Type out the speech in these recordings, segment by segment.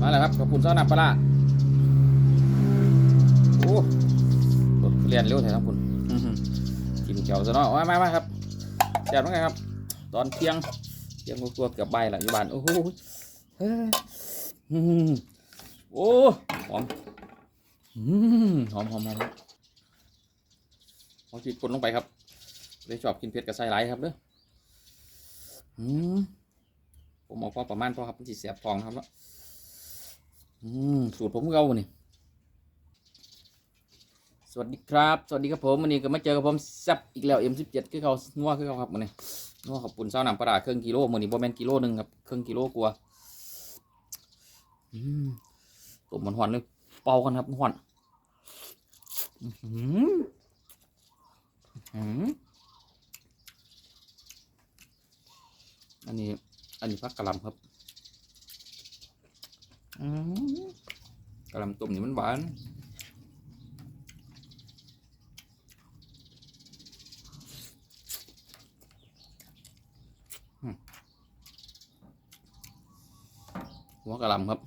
มาแล้วครับขอบคุณเจ้าน้ำปลาร้าโอ้รถเรียนเร็วแท้ทั้งคุณอื้อหือกินเจียวซะเนาะมามามาครับแซ่บเหมือนกันครับ ตอนเที่ยงเที่ยงกลัวาๆเกือบบ่ายละอยู่บ้านโอ้โหเฮ้ยอื้อหือโอ้หอมอื้อหอมหอมหอมเอาชีดคนลงไปครับเลยชอบกินเผ็ดกับไส้ไหลายครับเด้ออืมผมเอาพอประมาณพอครับมันสิเสียบทองครับแล้ว อืมสูตรผมคือเอานี่สวัสดีครับ สวัสดีครับผมวันนี้ก็มาเจอกับผมแซบอีกแล้ว M17 คือเขานัวคือเขาครับวันนี้นัวขอบคุณเช้าหนังปลาร้าครึ่งกิโลมือนี้บ่แมนกิโลหนึ่งครับครึ่งกิโลกว่าอืมต้มมันหอนเลยเป่ากันครับหอนอื้มอื้มอันนี้อันนี้พักกระลำครับ อื้อหือกะลำต้มนี่มันหวานหัวกะหล่ำครับ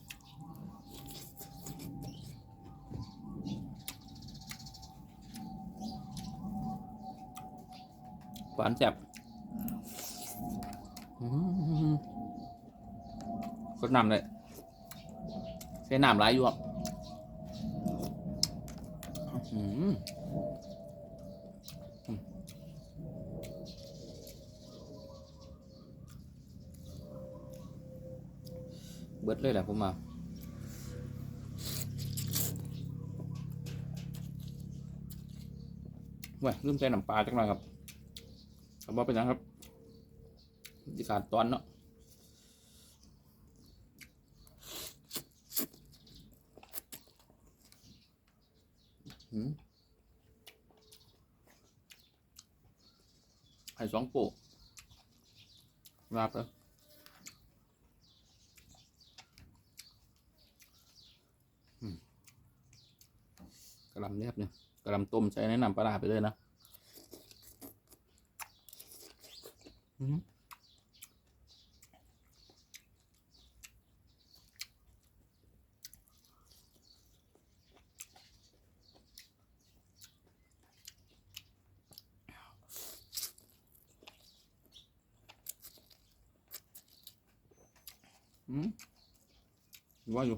หวานแซ่บอื้อหือสดน้ำเลย ใช้นน้ำหลายอยู่อะอื้อหืออืมเบิดเลยแหละผมมาเว้ยลืมใส่น้ำปลาจังหน่อยครับครับว่าเป็นยังครับจิขาดตอนเนาะ หืม ไข่สองโปะราบเลยกระลำเนียบเนี่ยกระลำต้มใช้แนะนำปลาร้าไปเลยนะ อืม อืมว่าอยู่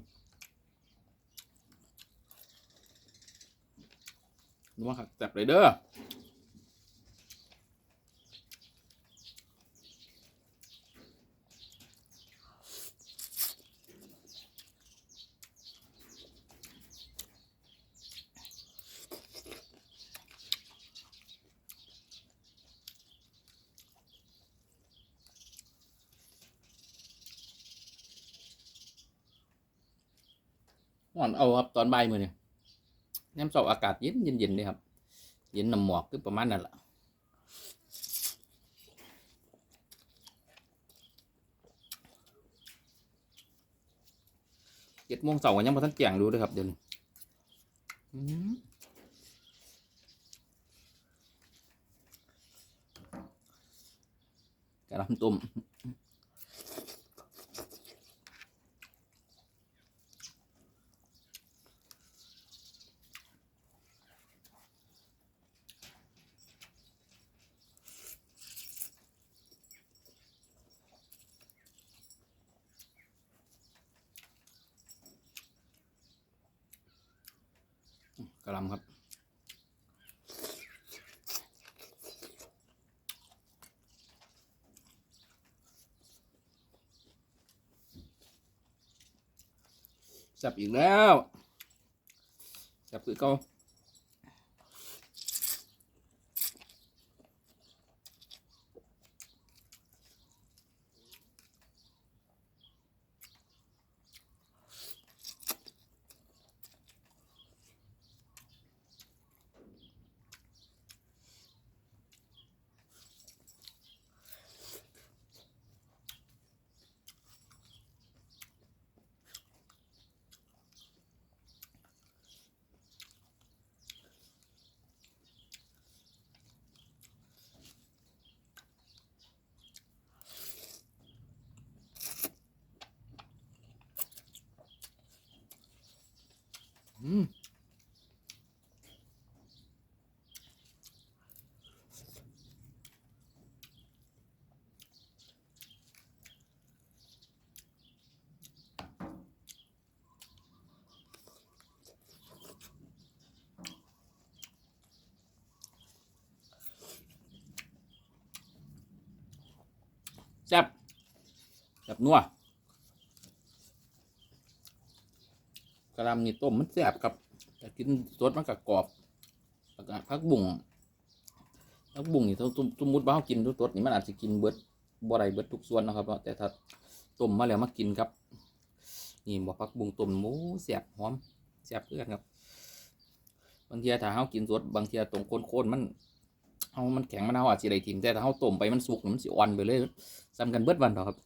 ดูว่าขัดแตบเลยเด้อ ห่อนเอาครับตอนบ่ายมือเนี่ยน้ำเสาอากาศเย็นเย็นเย็นเลยครับ เย็นน้ำหมอกคือประมาณนั้นแหละเจ็ดโมงเสาร์ยังพอท่านแจ้งดูด้วยครับเดี๋ยวนี้กระลำตุ้ม ก ระหลำครับจับอีกแล้วจับคือเก่า แซ่บแซ่บนัวกระลำนี่ต้มมันแซ่บครับแต่กินสดมันก็กรอบแล้วก็ผักบุ้งผักบุ้งนี่ถ้าสมมมุติว่าเรากินสดๆนี่มันอาจจะกินเบิดบ่ได้เบิดทุกส่วนนะครับแต่ถ้าต้มมาแล้วมากินครับ นี่บอกผักบุ้งต้มหมูแซ่บหอมแซ่บเพื่อนครับ บางทีถ้าเรากินสดบางทีตรงโคนๆมัน เอามันแข็งมันเอาอาจสิได้ทิมแต่ถ้าเฮาต้มไปมันสุกมันสิอ่อนไปเลยซ้ำกันเบิดวันเนาะครับ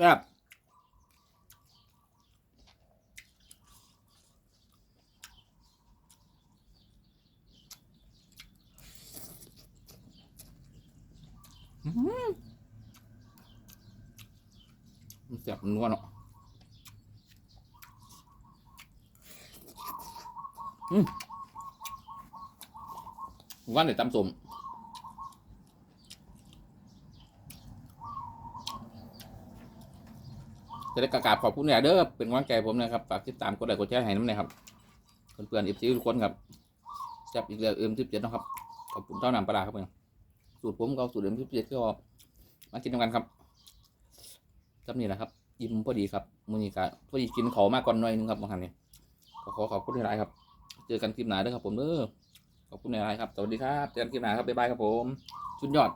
แซ่บอื้อหือมันแซ่บมันนัวเนาะอืมวันเดี๋ยวตำสม จะได้กราบขอบคุณเนี่ยเด้อเป็นกำลังใจผมนะครับฝากติดตามกดไลค์กดแชร์ให้น้ำหน่อยครับเพื่อนๆอีฟซีทุกคนครับจับอีกแล้วเอ็มสิบเจ็ดนะครับขอบคุณเจ้าหนำปลาครับเพื่อนสูตรผมก็สูตรเอ็มสิบเจ็ดก็มากินกันครับจับนี่แหละครับยิ้มพอดีครับมือนี้กะพอดีกินเขามากก่อนหน่อยนึงครับบางครั้งนี้ก็ขอขอบคุณหลายครับ เจอกันคลิปหน้าเด้อครับผมเด้อขอบคุณหลายครับ สวัสดีครับเจอกันคลิปหน้าครับบ๊ายบายครับผมชุดยอด